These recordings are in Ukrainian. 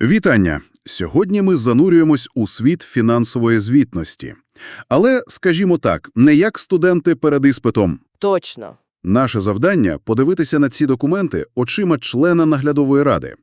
Вітання! Сьогодні ми занурюємось у світ фінансової звітності. Але, скажімо так, не як студенти перед іспитом. Точно. Наше завдання – подивитися на ці документи очима члена наглядової ради.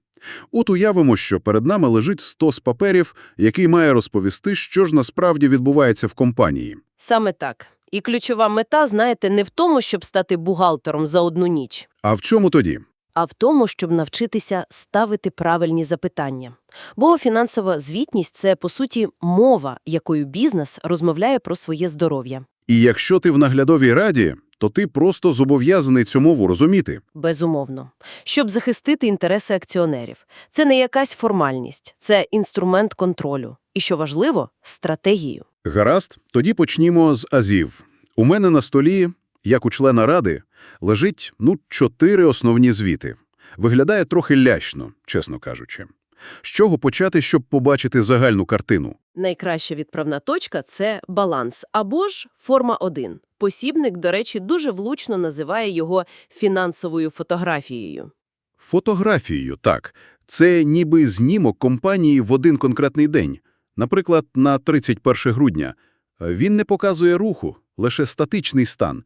От уявимо, що перед нами лежить стос паперів, який має розповісти, що ж насправді відбувається в компанії. Саме так. І ключова мета, знаєте, не в тому, щоб стати бухгалтером за одну ніч, А в чому тоді? А в тому, щоб навчитися ставити правильні запитання. Бо фінансова звітність – це, по суті, мова, якою бізнес розмовляє про своє здоров'я. І якщо ти в наглядовій раді, то ти просто зобов'язаний цю мову розуміти. Безумовно. Щоб захистити інтереси акціонерів. Це не якась формальність, це інструмент контролю. І, що важливо, стратегію. Гаразд, тоді почнімо з азів. У мене на столі, як у члена ради, лежить, ну, чотири основні звіти. Виглядає трохи лящно, чесно кажучи. З чого почати, щоб побачити загальну картину? Найкраща відправна точка – це баланс або ж форма 1. Посібник, до речі, дуже влучно називає його фінансовою фотографією. Фотографією, так. Це ніби знімок компанії в один конкретний день. Наприклад, на 31 грудня. Він не показує руху, лише статичний стан.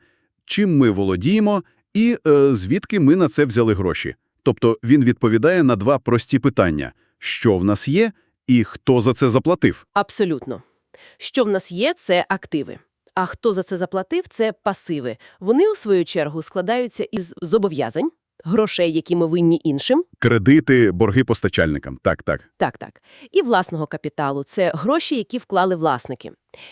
Чим ми володіємо і е, звідки ми на це взяли гроші. Тобто він відповідає на два прості питання. Що в нас є і хто за це заплатив? Абсолютно. Що в нас є – це активи. А хто за це заплатив – це пасиви. Вони, у свою чергу, складаються із зобов'язань, грошей, які ми винні іншим, Кредити, борги постачальникам. Так, так. Так-так. І власного капіталу – це гроші, які вклали власники.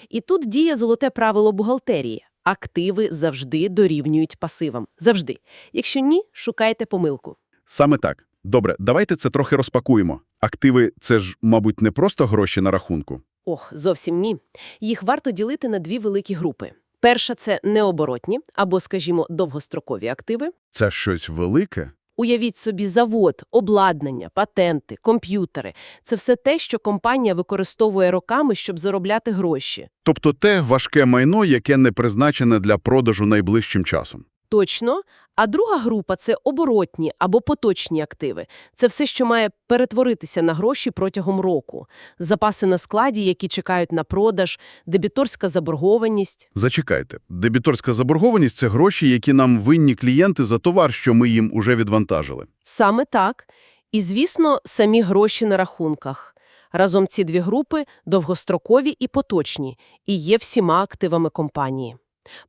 І тут діє золоте правило бухгалтерії. Активи завжди дорівнюють пасивам. Завжди. Якщо ні, шукайте помилку. Саме так. Добре, давайте це трохи розпакуємо. Активи – це ж, мабуть, не просто гроші на рахунку. Ох, зовсім ні. Їх варто ділити на дві великі групи. Перша – це необоротні, або, скажімо, довгострокові активи. Це щось велике? Уявіть собі завод, обладнання, патенти, комп'ютери. Це все те, що компанія використовує роками, щоб заробляти гроші. Тобто те важке майно, яке не призначене для продажу найближчим часом. Точно. А друга група – це оборотні або поточні активи. Це все, що має перетворитися на гроші протягом року. Запаси на складі, які чекають на продаж, дебіторська заборгованість. Зачекайте. Дебіторська заборгованість – це гроші, які нам винні клієнти за товар, що ми їм уже відвантажили. Саме так. І, звісно, самі гроші на рахунках. Разом ці дві групи – довгострокові і поточні, і є всіма активами компанії.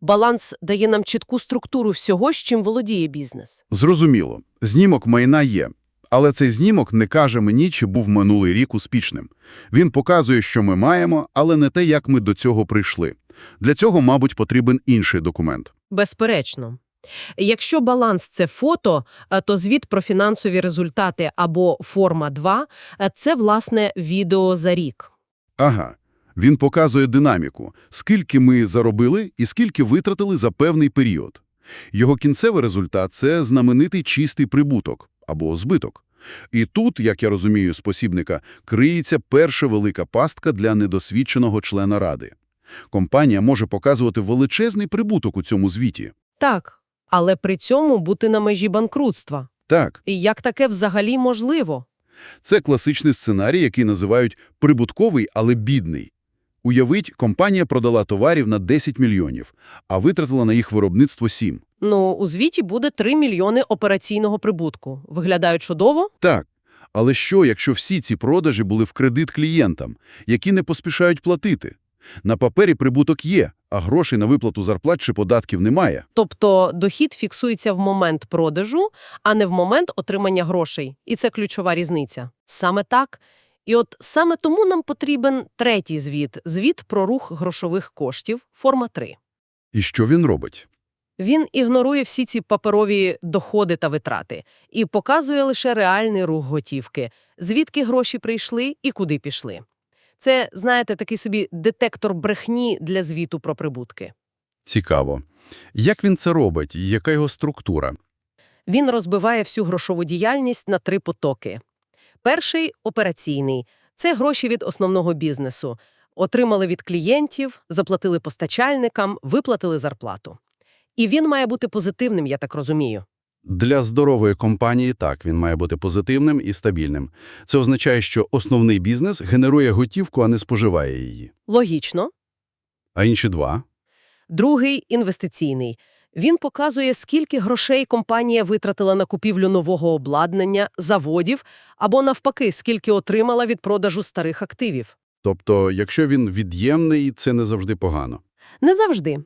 Баланс дає нам чітку структуру всього, з чим володіє бізнес. Зрозуміло. Знімок майна є. Але цей знімок не каже мені, чи був минулий рік успішним. Він показує, що ми маємо, але не те, як ми до цього прийшли. Для цього, мабуть, потрібен інший документ. Безперечно. Якщо баланс – це фото, е, то звіт про фінансові результати або форма 2 – це, власне, відео за рік. Ага. Він показує динаміку, скільки ми заробили і скільки витратили за певний період. Його кінцевий результат – це знаменитий чистий прибуток або збиток. І тут, як я розумію з посібника, криється перша велика пастка для недосвідченого члена ради. Компанія може показувати величезний прибуток у цьому звіті. Так, але при цьому бути на межі банкрутства. Так, І як таке взагалі можливо? це класичний сценарій, який називають прибутковий, але бідний. Уявіть, компанія продала товарів на 10 мільйонів, а витратила на їх виробництво 7. Ну, у звіті буде 3 мільйони операційного прибутку. Виглядає чудово? Так, але що, якщо всі ці продажі були в кредит клієнтам, які не поспішають платити? На папері прибуток є, а грошей на виплату зарплат чи податків немає. Тобто дохід фіксується в момент продажу, а не в момент отримання грошей. І це ключова різниця. Саме так. І от саме тому нам потрібен третій звіт – звіт про рух грошових коштів, форма 3. І що він робить? Він ігнорує всі ці паперові доходи та витрати і показує лише реальний рух готівки, звідки гроші прийшли і куди пішли. Це, знаєте, такий собі детектор брехні для звіту про прибутки. Цікаво. Як він це робить? Яка його структура? Він розбиває всю грошову діяльність на три потоки. Перший – операційний. Це гроші від основного бізнесу. Отримали від клієнтів, заплатили постачальникам, виплатили зарплату. І він має бути позитивним, я так розумію. Для здорової компанії так, він має бути позитивним і стабільним. Це означає, що основний бізнес генерує готівку, а не споживає її. Логічно. А інші два? Другий – інвестиційний. Він показує, скільки грошей компанія витратила на купівлю нового обладнання, заводів, або навпаки, скільки отримала від продажу старих активів. Тобто, якщо він від'ємний, це не завжди погано. Не завжди.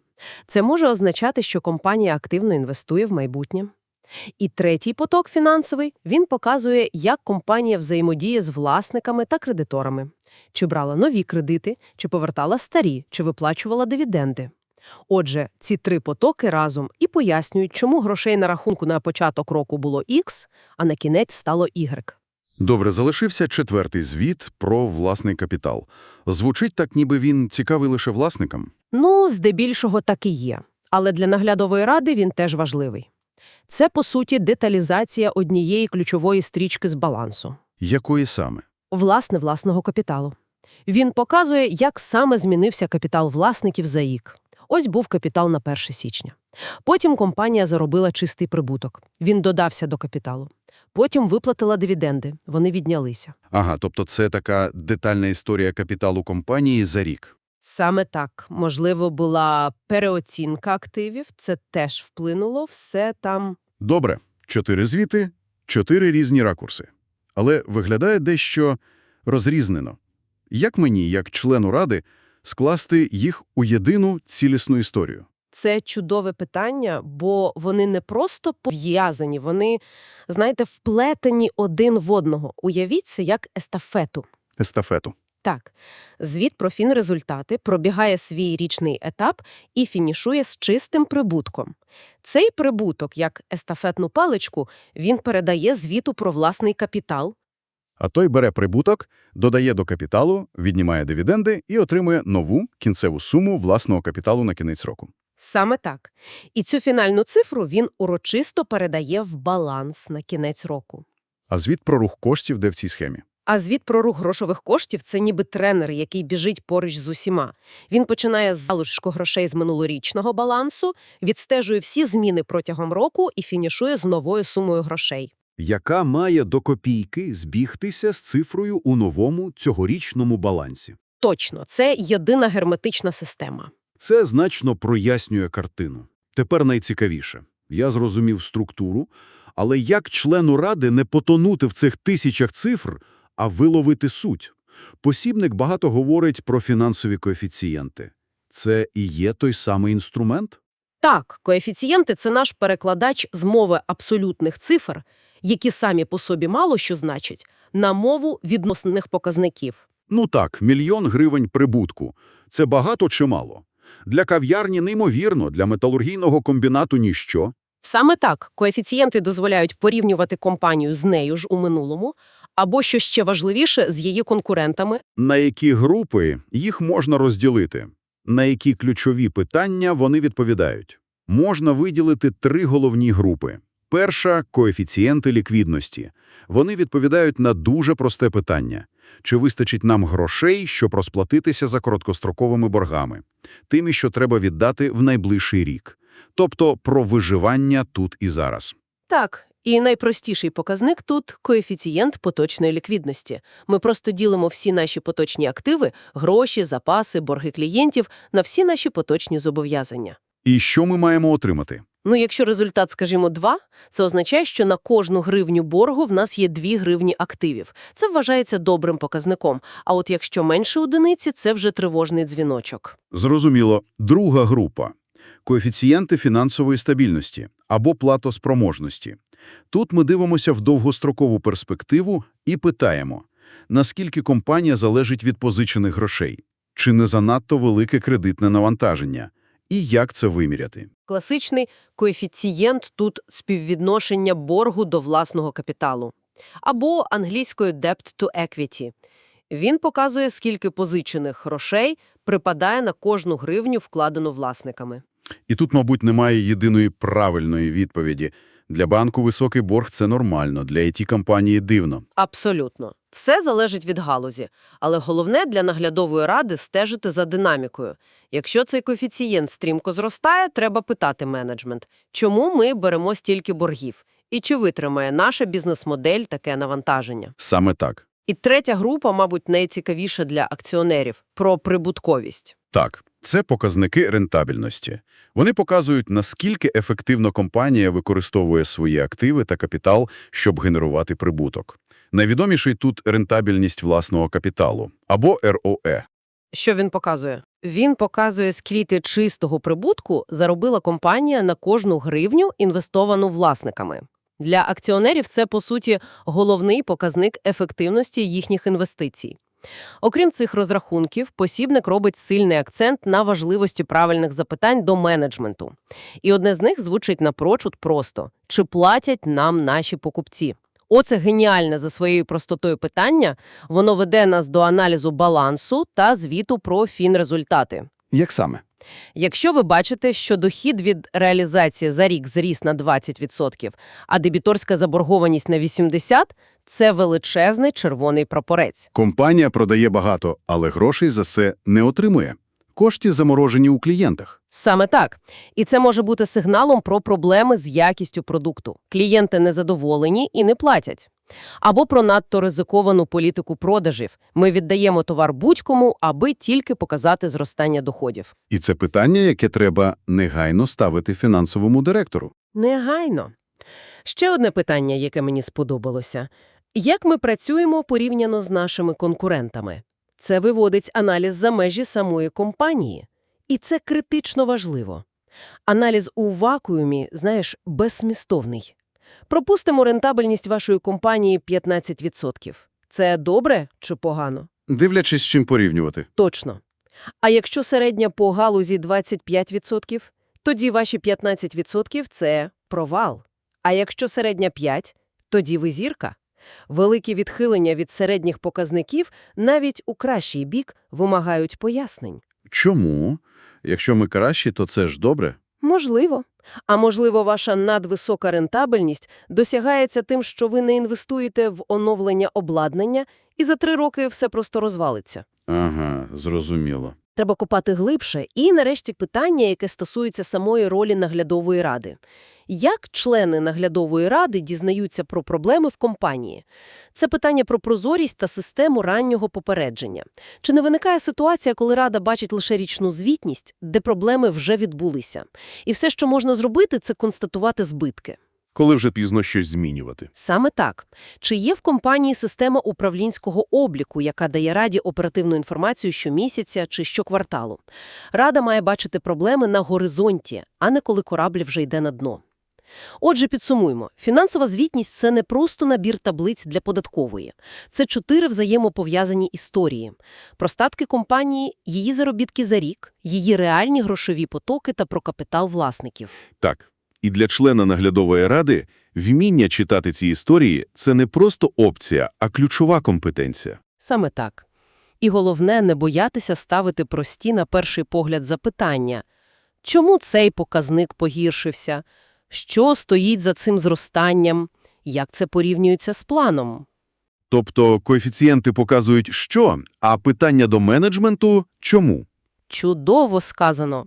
Це може означати, що компанія активно інвестує в майбутнє. І третій поток фінансовий, він показує, як компанія взаємодіє з власниками та кредиторами. Чи брала нові кредити, чи повертала старі, чи виплачувала дивіденди. Отже, ці три потоки разом і пояснюють, чому грошей на рахунку на початок року було X, а на кінець стало Y. Добре, залишився четвертий звіт про власний капітал. Звучить так, ніби він цікавий лише власникам. Ну, здебільшого так і є. Але для наглядової ради він теж важливий. Це, по суті, деталізація однієї ключової стрічки з балансу. Якої саме? Власне, власного капіталу. Він показує, як саме змінився капітал власників за рік. Ось був капітал на 1 січня. Потім компанія заробила чистий прибуток. Він додався до капіталу. Потім виплатила дивіденди. Вони віднялися. Ага, тобто це така детальна історія капіталу компанії за рік. Саме так. Можливо, була переоцінка активів. Це теж вплинуло. Все там Добре, чотири звіти, чотири різні ракурси. Але виглядає дещо розрізнено. Як мені, як члену ради, скласти їх у єдину цілісну історію? Це чудове питання, бо вони не просто пов'язані, вони, знаєте, вплетені один в одного. Уявіть це як естафету. Естафету. Так, звіт про фінрезультати пробігає свій річний етап і фінішує з чистим прибутком. Цей прибуток, як естафетну паличку, він передає звіту про власний капітал, А той бере прибуток, додає до капіталу, віднімає дивіденди і отримує нову кінцеву суму власного капіталу на кінець року. Саме так. І цю фінальну цифру він урочисто передає в баланс на кінець року. А звіт про рух коштів де в цій схемі? А звіт про рух грошових коштів – це ніби тренер, який біжить поруч з усіма. Він починає з залишку грошей з минулорічного балансу, відстежує всі зміни протягом року і фінішує з новою сумою грошей. Яка має до копійки збігтися з цифрою у новому цьогорічному балансі. Точно, це єдина герметична система. Це значно прояснює картину. Тепер найцікавіше. Я зрозумів структуру, але як члену ради не потонути в цих тисячах цифр, а виловити суть? Посібник багато говорить про фінансові коефіцієнти. Це і є той самий інструмент? Так, коефіцієнти – це наш перекладач з мови абсолютних цифр, які самі по собі мало що значать, на мову відносних показників. Ну так, мільйон гривень прибутку. Це багато чи мало? Для кав'ярні неймовірно, для металургійного комбінату – ніщо. Саме так, коефіцієнти дозволяють порівнювати компанію з нею ж у минулому, або, що ще важливіше, з її конкурентами. На які групи їх можна розділити? На які ключові питання вони відповідають? Можна виділити три головні групи. Перша – коефіцієнти ліквідності. Вони відповідають на дуже просте питання. Чи вистачить нам грошей, щоб розплатитися за короткостроковими боргами? Тими, що треба віддати в найближчий рік. Тобто про виживання тут і зараз. Так, і найпростіший показник тут – коефіцієнт поточної ліквідності. Ми просто ділимо всі наші поточні активи – гроші, запаси, борги клієнтів – на всі наші поточні зобов'язання. І що ми маємо отримати? Ну, якщо результат, скажімо, 2, це означає, що на кожну гривню боргу в нас є 2 гривні активів. Це вважається добрим показником. А от якщо менше одиниці, це вже тривожний дзвіночок. Зрозуміло. Друга група – коефіцієнти фінансової стабільності або платоспроможності. Тут ми дивимося в довгострокову перспективу і питаємо, наскільки компанія залежить від позичених грошей, чи не занадто велике кредитне навантаження, і як це виміряти. Класичний коефіцієнт тут співвідношення боргу до власного капіталу. Або англійською debt to equity. Він показує, скільки позичених грошей припадає на кожну гривню, вкладену власниками. І тут, мабуть, немає єдиної правильної відповіді. Для банку високий борг – це нормально, для IT-компанії – дивно. Абсолютно. Все залежить від галузі. Але головне для наглядової ради стежити за динамікою. Якщо цей коефіцієнт стрімко зростає, треба питати менеджмент, чому ми беремо стільки боргів І чи витримає наша бізнес-модель таке навантаження? Саме так. І третя група, мабуть, найцікавіша для акціонерів – про прибутковість. Так, це показники рентабельності. Вони показують, наскільки ефективно компанія використовує свої активи та капітал, щоб генерувати прибуток. Найвідоміший тут рентабельність власного капіталу, або РОЕ. Що він показує? Він показує, скільки чистого прибутку заробила компанія на кожну гривню, інвестовану власниками. Для акціонерів це, по суті, головний показник ефективності їхніх інвестицій. Окрім цих розрахунків, посібник робить сильний акцент на важливості правильних запитань до менеджменту. І одне з них звучить напрочуд просто – чи платять нам наші покупці? Оце геніальне за своєю простотою питання, воно веде нас до аналізу балансу та звіту про фінрезультати. Як саме? Якщо ви бачите, що дохід від реалізації за рік зріс на 20%, а дебіторська заборгованість на 80%, це величезний червоний прапорець. Компанія продає багато, але грошей за це не отримує. Кошти заморожені у клієнтах. Саме так. І це може бути сигналом про проблеми з якістю продукту. Клієнти незадоволені і не платять. Або про надто ризиковану політику продажів. Ми віддаємо товар будь-кому, аби тільки показати зростання доходів. І це питання, яке треба негайно ставити фінансовому директору. Негайно. Ще одне питання, яке мені сподобалося. Як ми працюємо порівняно з нашими конкурентами? Це виводить аналіз за межі самої компанії. І це критично важливо. Аналіз у вакуумі, знаєш, безсмістовний. Пропустимо рентабельність вашої компанії 15%. Це добре чи погано? Дивлячись, з чим порівнювати. Точно. А якщо середня по галузі 25%, тоді ваші 15% – це провал. А якщо середня 5%, тоді ви зірка. Великі відхилення від середніх показників навіть у кращий бік вимагають пояснень. Чому? Якщо ми кращі, то це ж добре. Можливо. А можливо, ваша надвисока рентабельність досягається тим, що ви не інвестуєте в оновлення обладнання, і за три роки все просто розвалиться. Ага, зрозуміло. Треба копати глибше. І, нарешті, питання, яке стосується самої ролі наглядової ради. Як члени наглядової ради дізнаються про проблеми в компанії? Це питання про прозорість та систему раннього попередження. Чи не виникає ситуація, коли рада бачить лише річну звітність, де проблеми вже відбулися? І все, що можна зробити, це констатувати збитки. Коли вже пізно щось змінювати. Саме так. Чи є в компанії система управлінського обліку, яка дає раді оперативну інформацію щомісяця чи щокварталу? Рада має бачити проблеми на горизонті, а не коли корабль вже йде на дно. Отже, підсумуємо. Фінансова звітність – це не просто набір таблиць для податкової. Це чотири взаємопов'язані історії. Про статки компанії, її заробітки за рік, її реальні грошові потоки та про капітал власників. Так. І для члена наглядової ради вміння читати ці історії – це не просто опція, а ключова компетенція. Саме так. І головне – не боятися ставити прості на перший погляд запитання. Чому цей показник погіршився? Що стоїть за цим зростанням? Як це порівнюється з планом? Тобто коефіцієнти показують що, а питання до менеджменту – чому? Чудово сказано.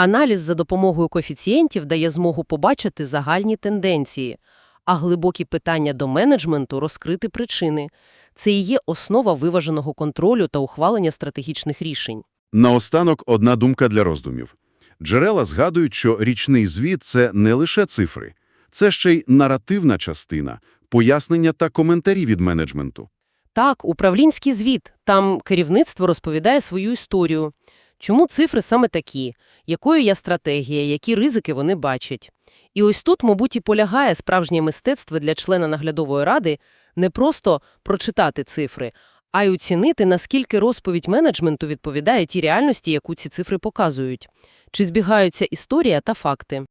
Аналіз за допомогою коефіцієнтів дає змогу побачити загальні тенденції, а глибокі питання до менеджменту – розкрити причини. Це і є основа виваженого контролю та ухвалення стратегічних рішень. Наостанок одна думка для роздумів. Джерела згадують, що річний звіт – це не лише цифри. Це ще й наративна частина, пояснення та коментарі від менеджменту. Так, управлінський звіт. Там керівництво розповідає свою історію. Чому цифри саме такі? Якою є стратегія? Які ризики вони бачать? І ось тут, мабуть, і полягає справжнє мистецтво для члена наглядової ради не просто прочитати цифри, а й оцінити, наскільки розповідь менеджменту відповідає тій реальності, яку ці цифри показують. Чи збігаються історія та факти.